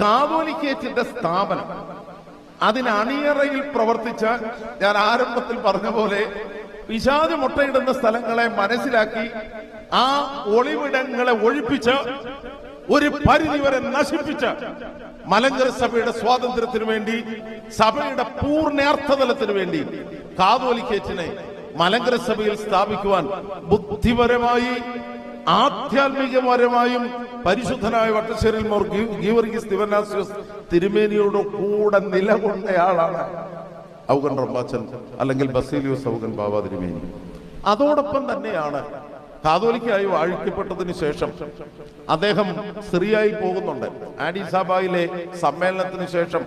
കാതോലിക്കേറ്റിന്റെ സ്ഥാപനം. അതിന് അണിയറയിൽ പ്രവർത്തിച്ച ഞാൻ ആരംഭത്തിൽ പറഞ്ഞ പോലെ പിശാച് മുട്ടയിടുന്ന സ്ഥലങ്ങളെ മനസ്സിലാക്കി ആ ഒളിവിടങ്ങളെ ഒഴിപ്പിച്ച് ഒരു പരിധിവരെ നശിപ്പിച്ച മലങ്കര സഭയുടെ സ്വാതന്ത്ര്യത്തിനു വേണ്ടി സഭയുടെ പൂർണാർത്ഥതലത്തിനു വേണ്ടി കാതോലിക്കേറ്റിനെ മലങ്കര സഭയിൽ സ്ഥാപിക്കുവാൻ ബുദ്ധിപരമായി ആധ്യാത്മികപരമായും പരിശുദ്ധനായ വട്ടശ്ശേരിൽ മോർ ഗീവർഗീസ് ദിവനാസിയോസ് തിരുമേനിയോട് കൂടെ നിലകൊണ്ടയാളാണ് ഔഗൻ റമ്പാച്ചൻ അല്ലെങ്കിൽ ബസീലിയോസ് ഔഗൻ ബാബ തിരുമേനി. അതോടൊപ്പം തന്നെയാണ് കാതോലിക്കായി വാഴിക്കപ്പെട്ടതിന് ശേഷം അദ്ദേഹം സിറിയായി പോകുന്നുണ്ട്. ആഡിസാബായിലെ സമ്മേളനത്തിന് ശേഷം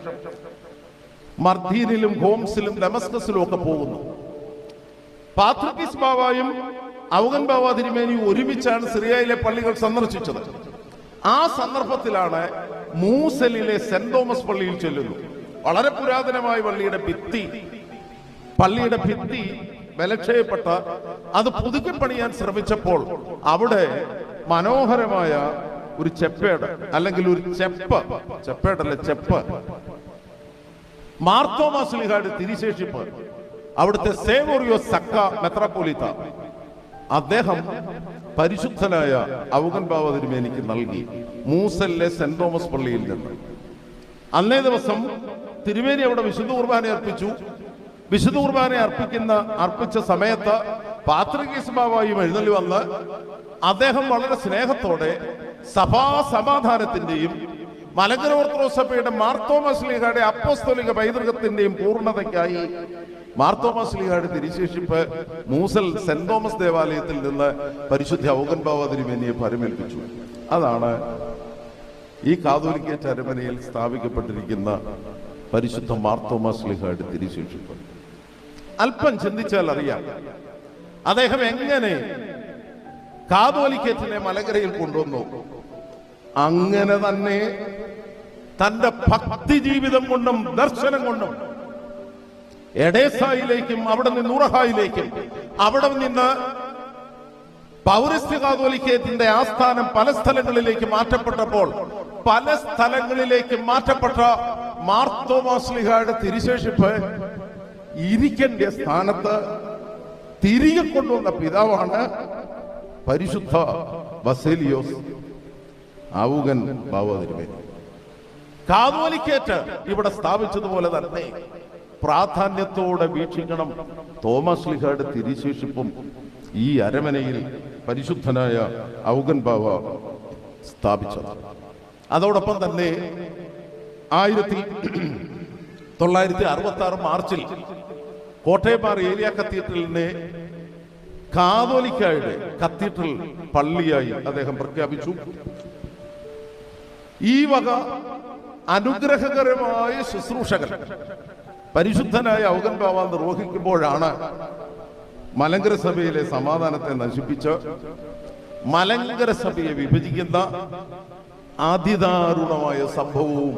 മർദീനിലും ഹോംസിലും ഡമസ്കസിലും ഒക്കെ പോകുന്നു. പാത്രക്കിസ് ബാവായും ഔഗൻ ബാബാ തിരുമേനി ഒരുമിച്ചാണ് സിറിയയിലെ പള്ളികൾ സന്ദർശിച്ചത്. ആ സന്ദർഭത്തിലാണ് മൂസലിലെ സെന്റ് തോമസ് പള്ളിയിൽ ചെല്ലുന്നു. വളരെ പുരാതനമായ പള്ളിയുടെ ഭിത്തി. പള്ളിയുടെ ഭിത്തി ബലക്ഷയപ്പെട്ട അത് പുതുക്കി പണിയാൻ ശ്രമിച്ചപ്പോൾ അവിടെ മനോഹരമായ ഒരു ചെപ്പേട് അല്ലെങ്കിൽ ഒരു ചെപ്പ്. ചെപ്പേടല്ല ചെപ്പ്. മാർത്തോമാസ്ലിഹാട് തിരിശേഷിപ്പ് അവിടുത്തെ സേവോറിയോ സക്ക മെത്രാപ്പോലിത്ത. അദ്ദേഹം പരിശുദ്ധനായ അവകൻ ബാവ തിരുമേനിക്ക് നൽകി. മൂസലിലെ സെന്റ് തോമസ് പള്ളിയിൽ നിന്ന്. അന്നേ ദിവസം തിരുമേനി അവിടെ വിശുദ്ധ കുർബാന അർപ്പിച്ചു. വിശുദ്ധ കുർബാന അർപ്പിക്കുന്ന അർപ്പിച്ച സമയത്ത് പാത്രികീസ് ബാബായും എഴുന്നള്ളി വന്ന് അദ്ദേഹം വളരെ സ്നേഹത്തോടെ സഭാ സമാധാനത്തിന്റെയും മലങ്കര ഓർത്തഡോക്സ് സഭയുടെ മാർത്തോമസ്ലിഹയുടെ അപ്പോസ്തോലിക പൈതൃകത്തിന്റെയും പൂർണതയ്ക്കായി മാർത്തോമസ്ലിഹയുടെ തിരിശേഷിപ്പ് മൂസൽ സെന്റ് തോമസ് ദേവാലയത്തിൽ നിന്ന് പരിശുദ്ധ ഔഗൻ ബാബ പരമേൽപ്പിച്ചു. അതാണ് ഈ കാതോലിക്ക ചരമനയിൽ സ്ഥാപിക്കപ്പെട്ടിരിക്കുന്ന പരിശുദ്ധ മാർത്തോമാസ്ലിഹയുടെ തിരിശേഷിപ്പ്. അല്പം ചിന്തിച്ചാൽ അറിയാം അദ്ദേഹം എങ്ങനെ കാതോലിക്കേറ്റിനെ മലകരയിൽ കൊണ്ടുവന്നു. അങ്ങനെ തന്നെ തന്റെ ഭക്തി ജീവിതം കൊണ്ടും ദർശനം കൊണ്ടും എഡേസായിലേക്കും അവിടെ നിന്ന് ഉറഹായിലേക്കും അവിടെ നിന്ന് പൗരസ്ത്യ കാതോലിക്കേറ്റിന്റെ ആസ്ഥാനം പല സ്ഥലങ്ങളിലേക്ക് മാറ്റപ്പെട്ടപ്പോൾ പല സ്ഥലങ്ങളിലേക്ക് മാറ്റപ്പെട്ട മാർത്തോമാസ്ലിഹയുടെ തിരിശേഷിപ്പ് ഇരിക്കേണ്ട സ്ഥാനത്ത് തിരികെ കൊണ്ടുവന്ന പിതാവാണ് പരിശുദ്ധ ബസേലിയോസ് ഔഗൻ ഭാവതിരുവേ കാതോലിക്കേറ്റ് ഇവിടെ സ്ഥാപിച്ചതുപോലെ തന്നെ പ്രാധാന്യത്തോടെ വീക്ഷിക്കണം തോമസ് ലിഹയുടെ തിരിശേഷിപ്പും ഈ അരമനയിൽ പരിശുദ്ധനായ ഔഗൻ ബാവ സ്ഥാപിച്ചത്. അതോടൊപ്പം തന്നെ ആയിരത്തി തൊള്ളായിരത്തി അറുപത്തി ആറ് മാർച്ചിൽ കോട്ടയപ്പാറ ഏരിയ കത്തീഡ്രലിനെ കാതോലിക്കായുടെ കത്തീഡ്രൽ പള്ളിയായി അദ്ദേഹം പ്രഖ്യാപിച്ചു. ഈ വക അനുഗ്രഹകരമായ ശുശ്രൂഷകൾ പരിശുദ്ധനായ ഔഗൻ ബാവ നിർവഹിക്കുമ്പോഴാണ് മലങ്കര സഭയിലെ സമാധാനത്തെ നശിപ്പിച്ച് മലങ്കര സഭയെ വിഭജിക്കുന്ന അതിദാരുണമായ സംഭവവും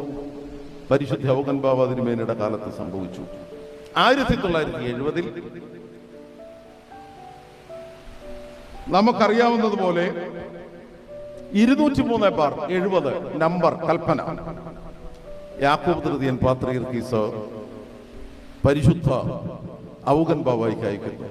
പരിശുദ്ധ ഔഗൻ ബാബ തിരുമേനയുടെ കാലത്ത് സംഭവിച്ചു. ആയിരത്തി തൊള്ളായിരത്തി എഴുപതിൽ നമുക്കറിയാവുന്നതുപോലെ ഇരുന്നൂറ്റി മൂന്ന് ബാർ എഴുപത് നമ്പർ കൽപ്പന. യാക്കൂബ് തൃതീയൻ പാത്രീർക്കീസ് പരിശുദ്ധ ഔഗൻ ബാബായിക്ക് അയക്കുന്നു.